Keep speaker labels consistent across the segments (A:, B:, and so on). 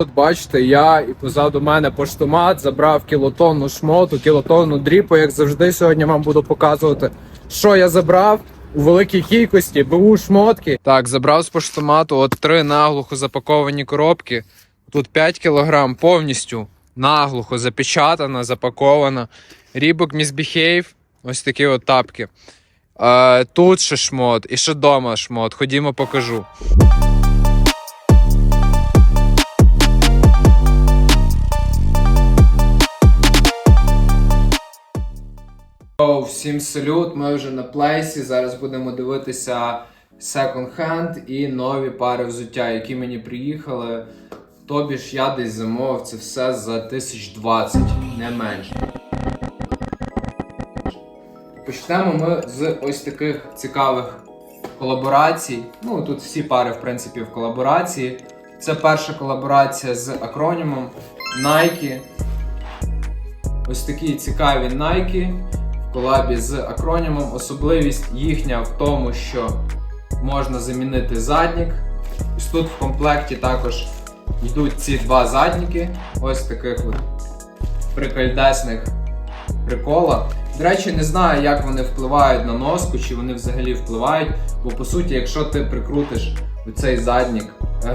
A: От бачите, я і позаду мене поштомат забрав кілотонну шмоту, кілотонну дріпу, як завжди. Сьогодні вам буду показувати, що я забрав у великій кількості БУ шмотки. Так, забрав з поштомату от три наглухо запаковані коробки. Тут 5 кілограм повністю наглухо запечатана, запакована. Рібок Misbehave, ось такі от тапки. Е, тут ще шмот, і ще дома шмот. Ходімо, покажу. Оу, всім салют. Ми вже на плейсі. Зараз будемо дивитися секонд-хенд і нові пари взуття, які мені приїхали. Тобі ж я десь замовив це все за 1020, не менше. Почнемо ми з ось таких цікавих колаборацій. Ну, тут всі пари, в принципі, в колаборації. Це перша колаборація з акронімом Nike. Ось такі цікаві Nike колабі з акронімом. Особливість їхня в тому, що можна замінити заднік. Ось тут в комплекті також йдуть ці два задніки. Ось таких от прикольдесних прикола. До речі, не знаю, як вони впливають на носку, чи вони взагалі впливають. Бо по суті, якщо ти прикрутиш цей заднік,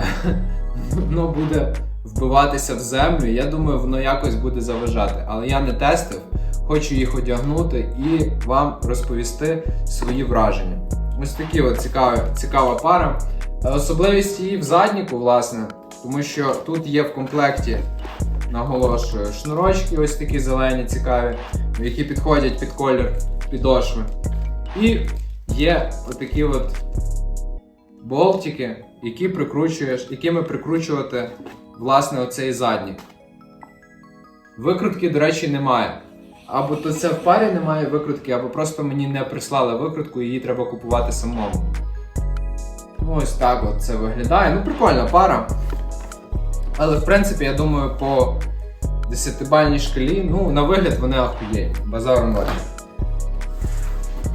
A: воно буде вбиватися в землю. Я думаю, воно якось буде заважати. Але я не тестив, хочу їх одягнути і вам розповісти свої враження. Ось такі от цікаві, цікава пара. Е, Особливість її в задніку, власне, тому що тут є в комплекті, наголошую, шнурочки, ось такі зелені, цікаві, які підходять під колір підошви. І є отакі от болтики, які прикручуєш, якими прикручувати власне оцей заднік. Викрутки, до речі, немає. Або то це в парі немає викрутки, або просто мені не прислали викрутку, її треба купувати самому. Ось так от це виглядає. Ну, прикольна пара. Але в принципі, я думаю, по 10-бальній шкалі, ну, на вигляд вони ахуєнні. Базару ноль.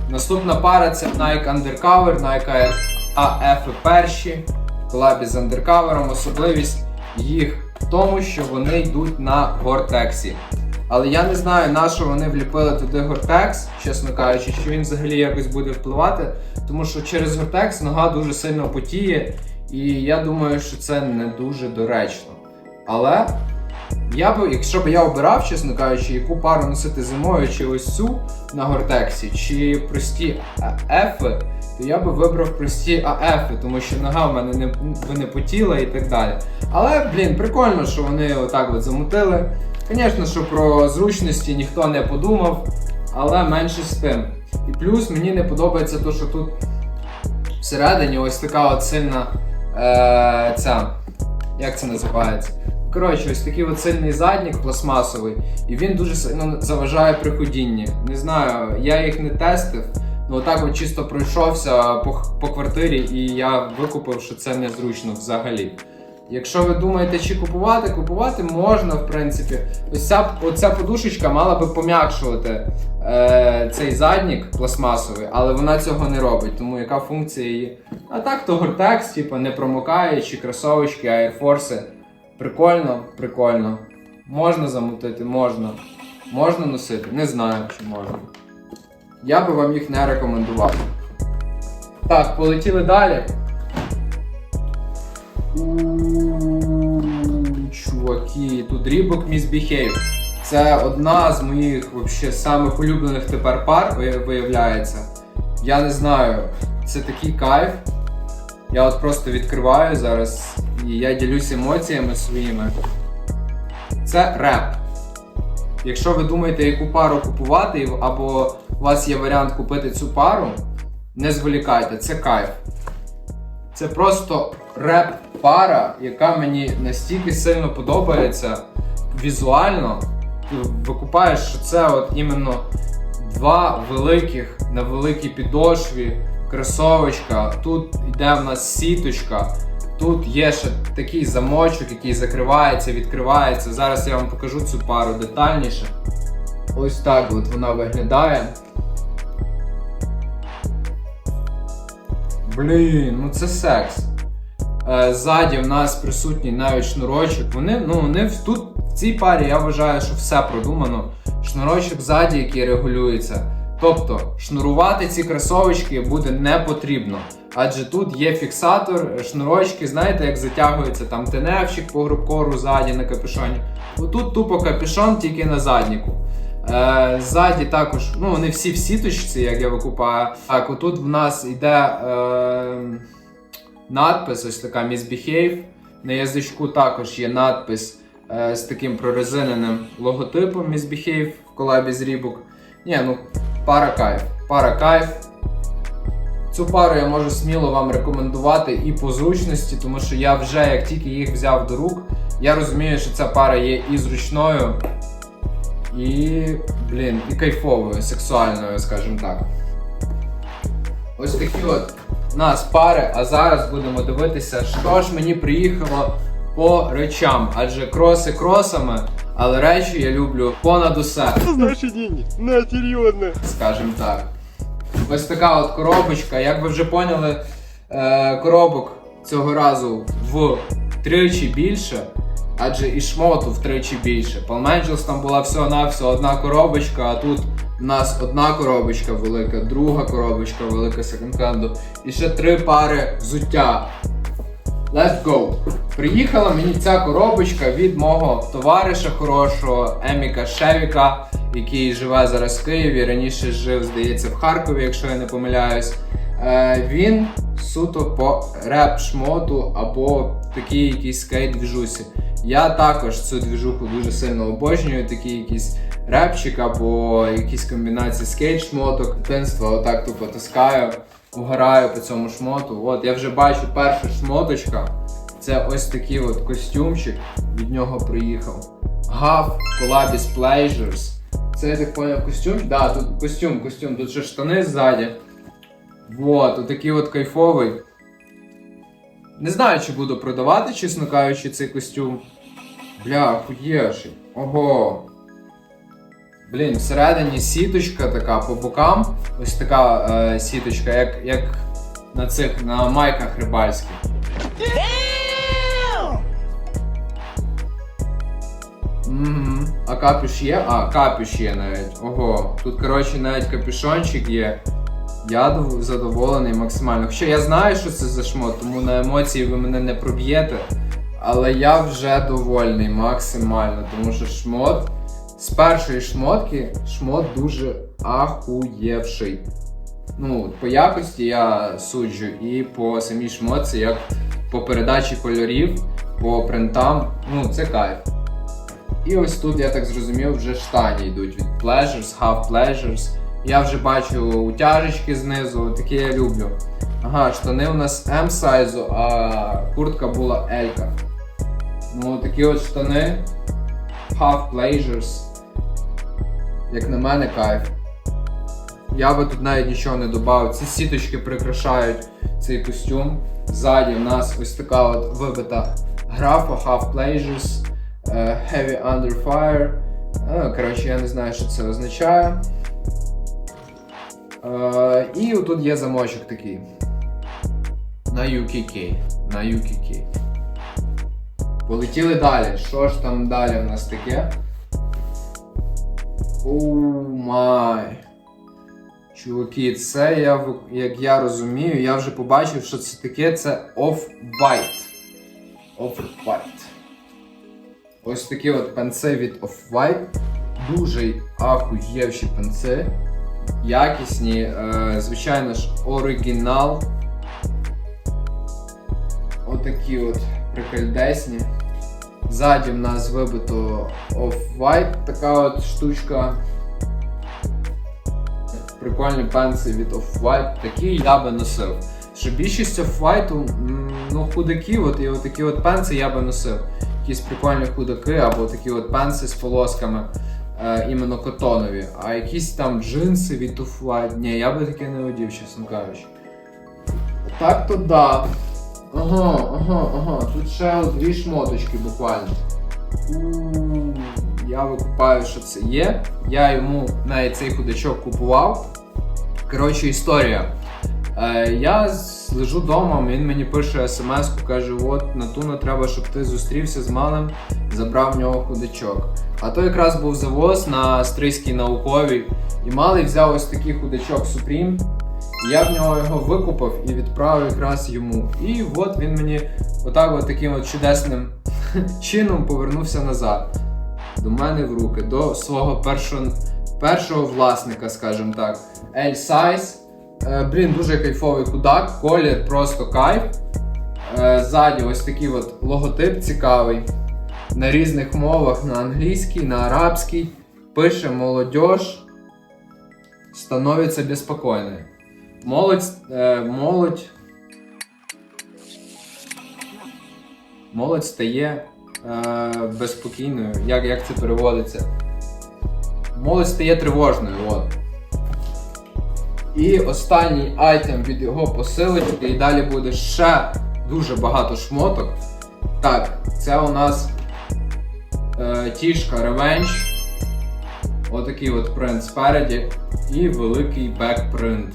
A: Наступна пара це Nike Undercover, Nike AF перші колабі з Undercover. Особливість їх в тому, що вони йдуть на Gore-Tex. Але я не знаю, на що вони вліпили туди Gore-Tex, чесно кажучи, що він взагалі якось буде впливати. Тому що через Gore-Tex нога дуже сильно потіє, і я думаю, що це не дуже доречно. Але я би, якщо б я обирав, чесно кажучи, яку пару носити зимою, чи ось цю на Гортексі, чи прості ефи, то я би вибрав прості АФи, тому що нога в мене не, би не потіла і так далі. Але, блін, прикольно, що вони отак от замутили. Звісно, що про зручності ніхто не подумав, але менше з тим. І плюс мені не подобається те, що тут всередині ось така от сильна е, ця. Як це називається? Коротше, ось такий от сильний заднік пластмасовий, і він дуже сильно заважає при ходінні. Не знаю, я їх не тестив, ну отак от чисто пройшовся по, по квартирі, і я викупив, що це незручно взагалі. Якщо ви думаєте, чи купувати, купувати можна, в принципі. Ось ця, оця подушечка мала би пом'якшувати е, цей заднік пластмасовий, але вона цього не робить. Тому яка функція її? А так, то Gore-Tex, типу, не промокає, чи кросовочки, Force. Прикольно, прикольно. Можна замутити, можна. Можна носити, не знаю, чи можна. Я би вам їх не рекомендував. Так, полетіли далі. Чуваки, тут Reebok Misbehave. Це одна з моїх вообще самих улюблених тепер пар, виявляється. Я не знаю, це такий кайф. Я от просто відкриваю зараз і я ділюсь емоціями своїми. Це реп. Якщо ви думаєте, яку пару купувати, або у вас є варіант купити цю пару, не зволікайте, це кайф. Це просто реп-пара, яка мені настільки сильно подобається візуально. Ти викупаєш, що це от іменно два великих на великій підошві кросовочка. Тут йде в нас сіточка. Тут є ще такий замочок, який закривається, відкривається. Зараз я вам покажу цю пару детальніше. Ось так от вона виглядає. Блін, ну це секс. Е, Ззаді в нас присутній навіть шнурочок. Вони, ну, вони тут в цій парі я вважаю, що все продумано. Шнурочок ззаді, який регулюється. Тобто шнурувати ці кросовочки буде не потрібно. Адже тут є фіксатор, шнурочки, знаєте, як затягується там теневчик по грубкору ззаді на капюшоні. Отут тупо капюшон тільки на задніку. Е, ззаді також, ну вони всі в сіточці, як я викупаю. Так, отут в нас йде е, надпис, ось така Misbehave. На язичку також є надпис е, з таким прорезиненим логотипом Misbehave в колабі з Reebok. Ні, ну пара кайф. Пара кайф. Цю пару я можу сміло вам рекомендувати і по зручності, тому що я вже як тільки їх взяв до рук, я розумію, що ця пара є і зручною, і, блін, і кайфовою, сексуальною, скажімо так. Ось такі от у нас пари, а зараз будемо дивитися, що ж мені приїхало по речам. Адже кроси кросами, але речі я люблю понад усе.
B: Это наши деньги. На, серьезно.
A: скажімо так. Ось така от коробочка. Як ви вже поняли, е, коробок цього разу втричі більше, адже і шмоту втричі більше. Palm Angels там була всього-навсього одна коробочка, а тут в нас одна коробочка велика, друга коробочка велика секонд-хенду і ще три пари взуття. Let's go! Приїхала мені ця коробочка від мого товариша хорошого Еміка Шевіка, який живе зараз в Києві. Раніше жив, здається, в Харкові, якщо я не помиляюсь. Е, він суто по реп-шмоту або такий якийсь скейт двіжусі. Я також цю двіжуху дуже сильно обожнюю, такий якийсь репчик або якісь комбінації скейт-шмоток. Дитинства отак тупо таскаю, угораю по цьому шмоту. От я вже бачу перша шмоточка. Це ось такий от костюмчик, від нього приїхав. Гав колабі з Pleasures. Це я так поняв костюм? Да, тут костюм, костюм, тут ще штани ззаді. Вот, отакий от кайфовий. Не знаю, чи буду продавати, чесно кажучи, цей костюм. Бля, хуєший. Ого. Блін, всередині сіточка така по бокам. Ось така е, сіточка, як, як на цих на майках рибальських. Угу. А капюш є? А, капюш є навіть. Ого. Тут, коротше, навіть капюшончик є. Я задоволений максимально. Хоча я знаю, що це за шмот, тому на емоції ви мене не проб'єте. Але я вже довольний максимально, тому що шмот з першої шмотки шмот дуже ахуєвший. Ну, по якості я суджу, і по самій шмотці, як по передачі кольорів, по принтам, ну це кайф. І ось тут, я так зрозумів, вже штані йдуть від Pleasures, Half Pleasures. Я вже бачу утяжечки знизу, такі я люблю. Ага, штани у нас M сайзу, а куртка була L. Ну, такі от штани. Half Pleasures. Як на мене, кайф. Я би тут навіть нічого не додав. Ці сіточки прикрашають цей костюм. Ззаді в нас ось така от вибита графа Half Pleasures. Е, Heavy Under Fire. Е, Коротше, я не знаю, що це означає. Е, І тут є замочок такий. На UKK. На UKK. Полетіли далі. Що ж там далі в нас таке? Оу май. Чуваки, це я, як я розумію, я вже побачив, що це таке. Це Off-White. Off-White. Ось такі от пенси від Off-White. Дуже ахуєвші пенси. Якісні, е, звичайно ж, оригінал. Отакі от прикольдесні. Ззаді в нас вибито Off-White, така от штучка. Прикольні пенси від Off-White. Такі я би носив. Що більшість Off-White, ну, худаки, от, і от такі от пенси я би носив. Якісь прикольні худаки, або такі от пенси з полосками, е, іменно котонові. А якісь там джинси від Off-White, ні, я би таке не одів, чесно кажучи. Так то да. Ага, ага, ага. Тут ще от дві шмоточки буквально. У, Я викупаю, що це є. Я йому навіть цей худачок купував. Коротше, історія. Е, я лежу вдома, він мені пише смс-ку, каже: от на туну треба, щоб ти зустрівся з малим, забрав в нього худачок. А то якраз був завоз на Стрийській науковій, і малий взяв ось такий худачок Supreme. Я в нього його викупив і відправив якраз йому. І от він мені отак от таким от чудесним чином повернувся назад. До мене в руки, до свого першого, першого власника, скажімо так. L Size. Е, блін, дуже кайфовий худак, колір просто кайф. Е, ззаді ось такий от логотип цікавий. На різних мовах, на англійській, на арабській. Пише молодіж становиться безпокійною. Молодь, е, молодь, молодь стає е, безпокійною. Як, як це переводиться? Молодь стає тривожною. От. І останній айтем від його посилочки, і далі буде ще дуже багато шмоток. Так, це у нас е, тішка Revenge. Отакий от принт спереді і великий бекпринт.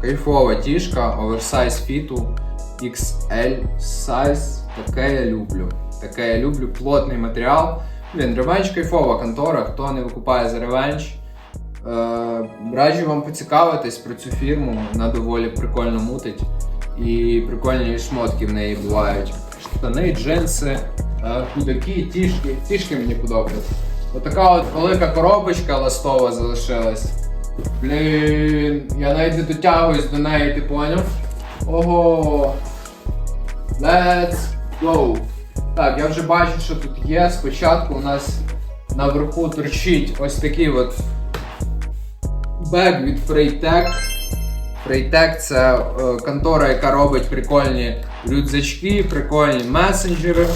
A: Кайфова тішка, оверсайз фіту, XL size. Таке я люблю. Таке я люблю, плотний матеріал. Блін, Revenge кайфова контора, хто не викупає за Revenge. Е, раджу вам поцікавитись про цю фірму, вона доволі прикольно мутить. І прикольні шмотки в неї бувають. Штани, джинси, е, худаки, тішки. Тішки мені подобаються. Отака от велика коробочка ластова залишилась. Блін, я навіть не дотягуюсь до неї, ти поняв? Ого. Let's go. Так, я вже бачу, що тут є. Спочатку у нас наверху торчить ось такий от бек від Freitag. Freitag це е, контора, яка робить прикольні рюкзачки, прикольні месенджери.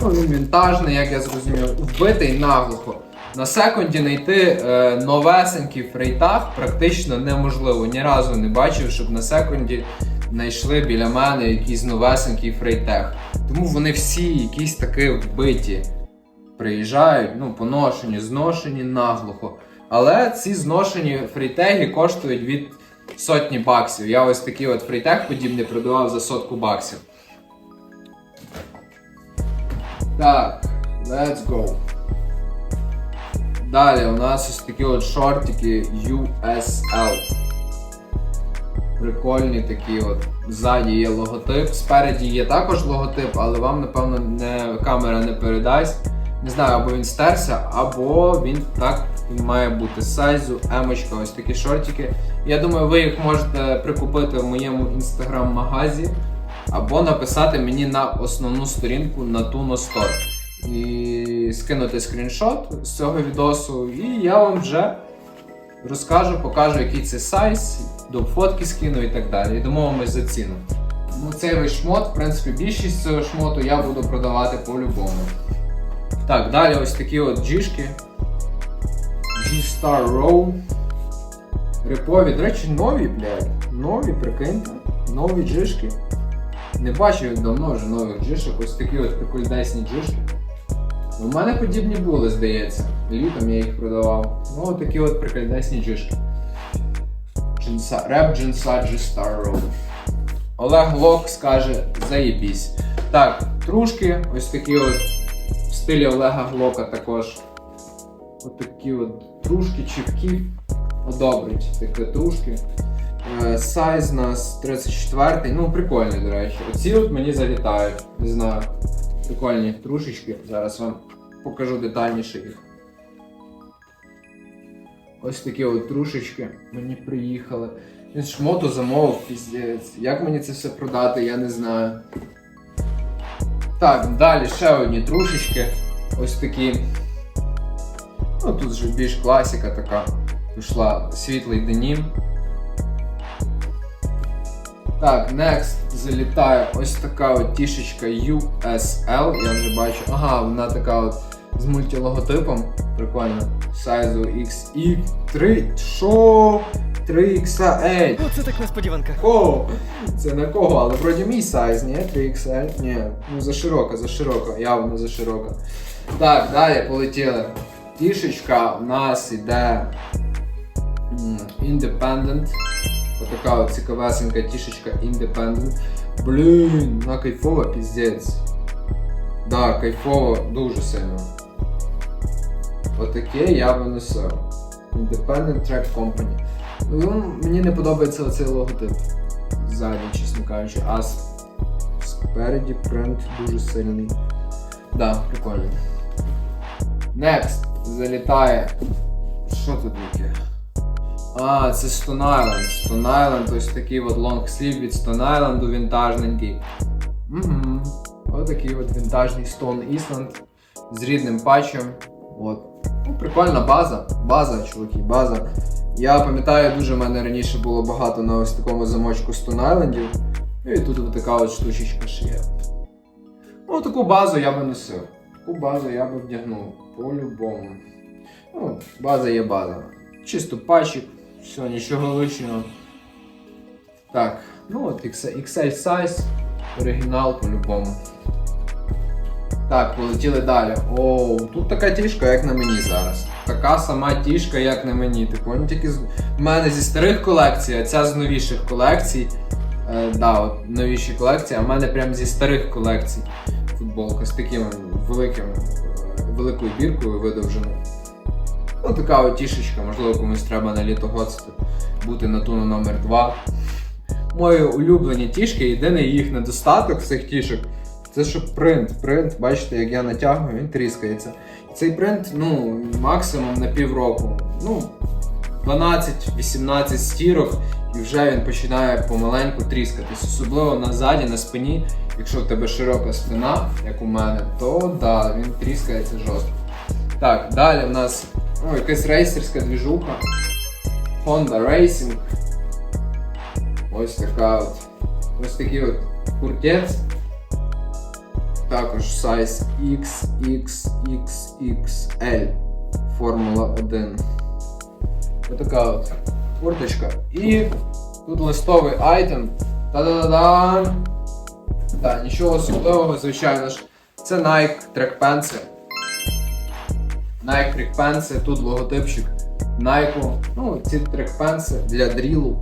A: Ну, він вінтажний, як я зрозумів, вбитий наглухо. На секунді знайти е, новесенький фрейтаг практично неможливо. Ні разу не бачив, щоб на секунді знайшли біля мене якийсь новесенький фрейтег. Тому вони всі якісь такі вбиті. Приїжджають, ну, поношені, зношені наглухо. Але ці зношені фрейтеги коштують від сотні баксів. Я ось такий от фрейтег подібний продавав за сотку баксів. Так, let's go. Далі у нас ось такі от шортики USL. Прикольні такі от. Ззаді є логотип, спереді є також логотип, але вам, напевно, не, камера не передасть. Не знаю, або він стерся, або він так він має бути сайзу, емочка, ось такі шортики. Я думаю, ви їх можете прикупити в моєму інстаграм-магазі, або написати мені на основну сторінку на Tuno Store. І скинути скріншот з цього відосу, і я вам вже розкажу, покажу, який це сайз, до фотки скину і так далі. І домовимось за ціну. Ну, цей весь шмот, в принципі, більшість цього шмоту я буду продавати по-любому. Так, далі ось такі от джішки. G-Star Row. Репові, до речі, нові, блядь. Нові, прикиньте. Нові джишки. Не бачив давно вже нових джишок. Ось такі от прикольдесні джишки. У мене подібні були, здається. Літом я їх продавав. Ну, такі от прикольдесні джишки. Джинса, реп джинса G-Star Row. Олег Лок скаже заєбісь. Так, трушки, ось такі от в стилі Олега Глока також. От такі от трушки, чіпки. Одобрить такі трушки. Е, Сайз у нас 34 ну прикольний, до речі. Оці от мені залітають. Не знаю. Прикольні трушечки. Зараз вам покажу детальніше їх. Ось такі от трушечки мені приїхали. Він шмоту замовив, піздець. Як мені це все продати, я не знаю. Так, далі ще одні трушечки. Ось такі. Ну, тут вже більш класика така. Пішла світлий денім. Так, next залітає ось така от тішечка USL. Я вже бачу. Ага, вона така от з мультилоготипом. Прикольно. Сайзу XI3. Що? 3XL.
C: Оце так несподіванка.
A: О, це на кого? Але вроді мій сайз, ні? 3XL? Ні, ну за широка, за широка, явно за широка. Так, далі полетіли. Тішечка у нас іде м, Independent. Отака от цікавесенька тішечка Independent. Блін, вона кайфова, піздець. Да, кайфово, дуже сильно. Отаке я би носив. Independent Track Company. Ну, мені не подобається оцей логотип. Ззаді, чесно кажучи, а спереді принт дуже сильний. Да, прикольно. Next залітає. Що тут таке? А, це Stone Island. Stone Island, ось такий от лонгслів від Stone Island вінтажненький. Угу. Отакий от вінтажний Stone Island з рідним патчем. От. Ну, прикольна база. База, чуваки, база. Я пам'ятаю, дуже в мене раніше було багато на ось такому замочку Stone Islandів. Ну і тут от така от штучечка ще є. Ну, таку базу я би носив. Таку базу я би вдягнув. По-любому. Ну, база є база. Чисто патчик, все, нічого лишнього. Так, ну от XL size, оригінал по-любому. Так, полетіли далі. Оу, тут така тішка, як на мені зараз. Така сама тішка, як на мені. Типу, тільки з... в мене зі старих колекцій, а ця з новіших колекцій. Е, да, от новіші колекції, а в мене прям зі старих колекцій футболка з таким великим, е, великою біркою видовженою. Ну, така от тішечка, можливо, комусь треба на літо гоцити, бути на туну номер 2 Мої улюблені тішки, єдиний їх недостаток цих тішок, це що принт. Принт, бачите, як я натягую, він тріскається. Цей принт, ну, максимум на півроку. Ну, 12-18 стірок, і вже він починає помаленьку тріскатись. Особливо на заді, на спині. Якщо в тебе широка спина, як у мене, то да, він тріскається жорстко. Так, далі в нас ну, якась рейсерська двіжуха. Honda Racing. Ось така от. Ось такий от куртець. Також size XXXXL. Формула 1. Отака от курточка. І тут листовий айтем. Та-да-да-да! Так, нічого особливого, звичайно ж. Це Nike трекпенси. Nike трекпенси, тут логотипчик Nike. Ну, ці трекпенси для дрілу.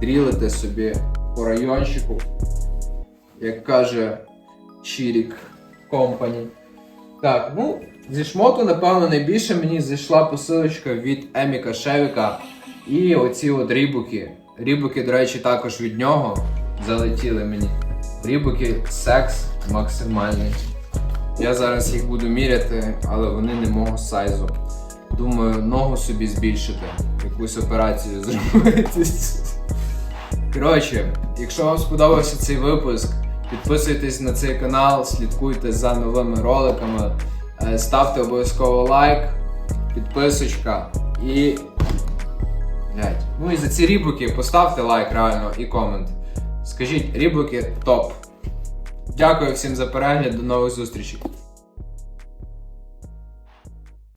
A: Дрілите собі по райончику. Як каже Чірік Company. Так, ну, зі шмоту, напевно, найбільше мені зайшла посилочка від Еміка Шевіка. І оці от рібуки. Рібуки, до речі, також від нього залетіли мені. Рібуки секс максимальний. Я зараз їх буду міряти, але вони не мого сайзу. Думаю, ногу собі збільшити, якусь операцію зробити. Коротше, якщо вам сподобався цей випуск, підписуйтесь на цей канал, слідкуйте за новими роликами, е, ставте обов'язково лайк, підписочка і. Ну і за ці рібуки поставте лайк реально і комент. Скажіть, рібуки топ. Дякую всім за перегляд, до нових зустрічей.